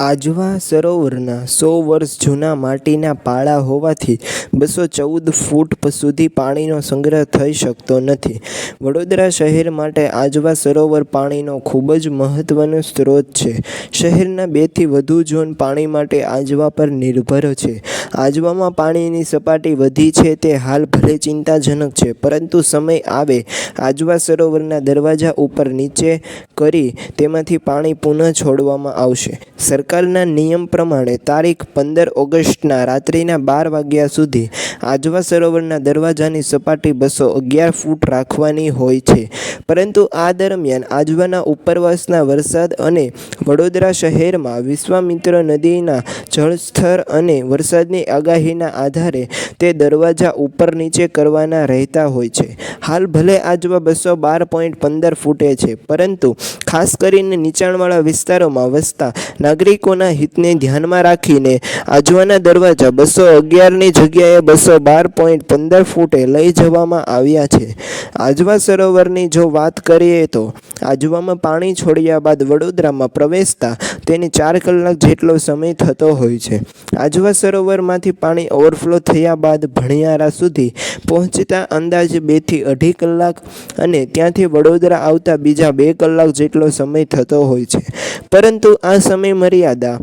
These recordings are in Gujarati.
આજવા સરોવરના સો વર્ષ જૂના માટીના પાળા હોવાથી બસો ચૌદ ફૂટ સુધી પાણીનો સંગ્રહ થઈ શકતો નથી. વડોદરા શહેર માટે આજવા સરોવર પાણીનો ખૂબ જ મહત્ત્વનો સ્ત્રોત છે. શહેરના બેથી વધુ ઝોન પાણી માટે આજવા પર નિર્ભર છે. આજવામાં પાણીની સપાટી વધી છે તે હાલ ભલે ચિંતાજનક છે, પરંતુ સમય આવે. આજવા સરોવરના દરવાજા ઉપર નીચે કરી તેમાંથી પાણી પુનઃ છોડવામાં આવશે. સરકારના નિયમ પ્રમાણે તારીખ પંદર ઓગસ્ટના રાત્રિના બાર વાગ્યા સુધી આજવા સરોવરના દરવાજાની સપાટી બસો અગિયાર ફૂટ રાખવાની હોય છે. પરંતુ આ દરમિયાન આજવાના ઉપરવાસના વરસાદ અને વડોદરા શહેરમાં વિશ્વામિત્ર નદીના જળસ્તર અને વરસાદની આગાહીના આધારે તે દરવાજા ઉપર નીચે કરવાના રહેતા હોય છે. હાલ ભલે આજવા બસો બાર પોઈન્ટ પંદર ફૂટે છે, પરંતુ ખાસ કરીને નીચાણવાળા વિસ્તારોમાં વસતા નાગરિકોના હિતને ધ્યાનમાં રાખીને આજવાના દરવાજા બસો અગિયારની જગ્યાએ બસો બાર પોઈન્ટ પંદર ફૂટે લઈ જવામાં આવ્યા છે. આજવા સરોવરની જો વાત કરીએ તો આજવામાં પાણી છોડ્યા બાદ વડોદરામાં પ્રવેશતા તેને ચાર કલાક જેટલો સમય થતો હોય છે. આજવા સરોવરમાંથી પાણી ઓવરફ્લો થયા બાદ ભણિયારા સુધી પહોંચતા અંદાજે બેથી અઢી કલાક અને ત્યાંથી વડોદરા આવતા બીજા બે કલાક જેટલો સમય થતો હોય છે. પરંતુ આ સમય મર્યાદા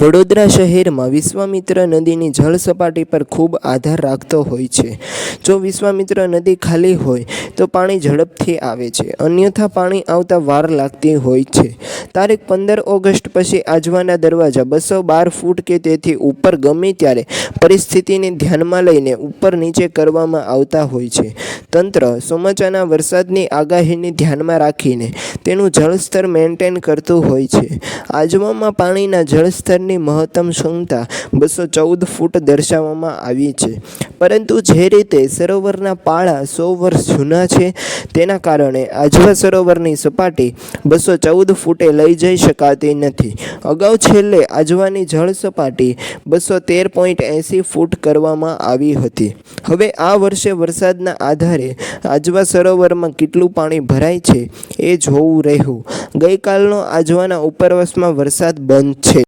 વડોદરા શહેરમાં વિશ્વામિત્ર નદીની જળ સપાટી પર ખૂબ આધાર રાખતો હોય છે. જો વિશ્વામિત્ર નદી ખાલી હોય, તો પાણી ઝડપથી આવે છે. અન્યથા પાણી આવતા વાર લાગતી હોય છે. તારીખ પંદર ઓગસ્ટ પછી આજવાના દરવાજા બસો બાર ફૂટ કે તેથી ઉપર ગમે ત્યારે પરિસ્થિતિને ધ્યાનમાં લઈને ઉપર નીચે કરવામાં આવતા હોય છે. તંત્ર ચોમાસાના વરસાદની આગાહીને ધ્યાનમાં રાખીને તેનું જળસ્તર મેન્ટેન કરતું હોય છે. આજવામાં પાણીના જળસ્તરની મહત્તમ ક્ષમતા બસો ચૌદ ફૂટ દર્શાવવામાં આવી છે. પરંતુ જે રીતે સરોવરના પાળા સો વર્ષ જૂના છે, તેના કારણે આજવા સરોવરની સપાટી બસો ચૌદ ફૂટે લઈ જઈ શકાતી નથી. અગાઉ છેલ્લે આજવાની જળ સપાટી બસો તેર પોઈન્ટ એંસી ફૂટ કરવામાં આવી હતી. હવે આ વર્ષે વરસાદના આધારે આજવા સરોવરમાં કેટલું પાણી ભરાય છે, એ જોવું રહ્યું. ગઈકાલનો આજવાના ઉપરવાસમાં વરસાદ બંધ છે.